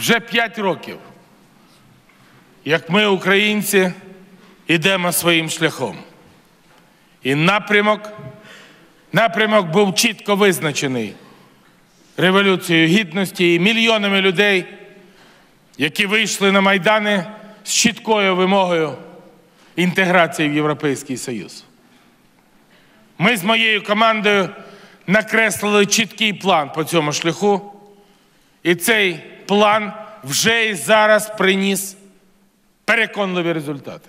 Вже п'ять років, як ми, українці, йдемо своїм шляхом. І напрямок, напрямок був чітко визначений Революцією Гідності і мільйонами людей, які вийшли на Майдани з чіткою вимогою інтеграції в Європейський Союз. Ми з моєю командою накреслили чіткий план по цьому шляху, і цей план вже і зараз приніс переконливі результати.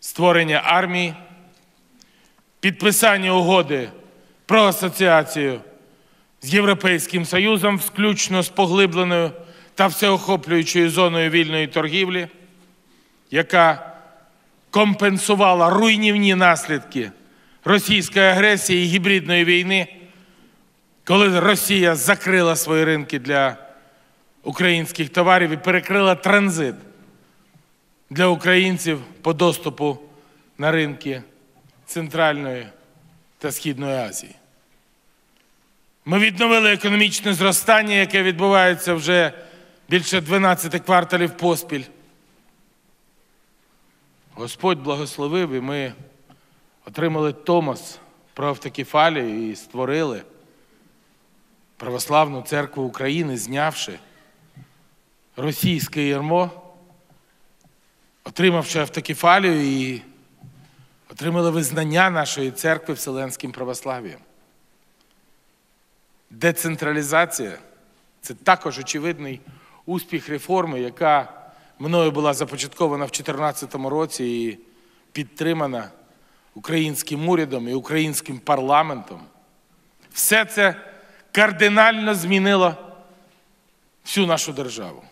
Створення армії, підписання угоди про асоціацію з Європейським Союзом, включно з поглибленою та всеохоплюючою зоною вільної торгівлі, яка компенсувала руйнівні наслідки російської агресії і гібридної війни, коли Росія закрила свої ринки для українських товарів і перекрила транзит для українців по доступу на ринки Центральної та Східної Азії. Ми відновили економічне зростання, яке відбувається вже більше 12 кварталів поспіль. Господь благословив, і ми отримали Томос про автокефалію і створили Православну церкву України, знявши російське ярмо, отримавши автокефалію і отримали визнання нашої церкви Вселенським православ'ям. Децентралізація це також очевидний успіх реформи, яка мною була започаткована в 2014 році і підтримана українським урядом і українським парламентом. Все це кардинально змінило всю нашу державу.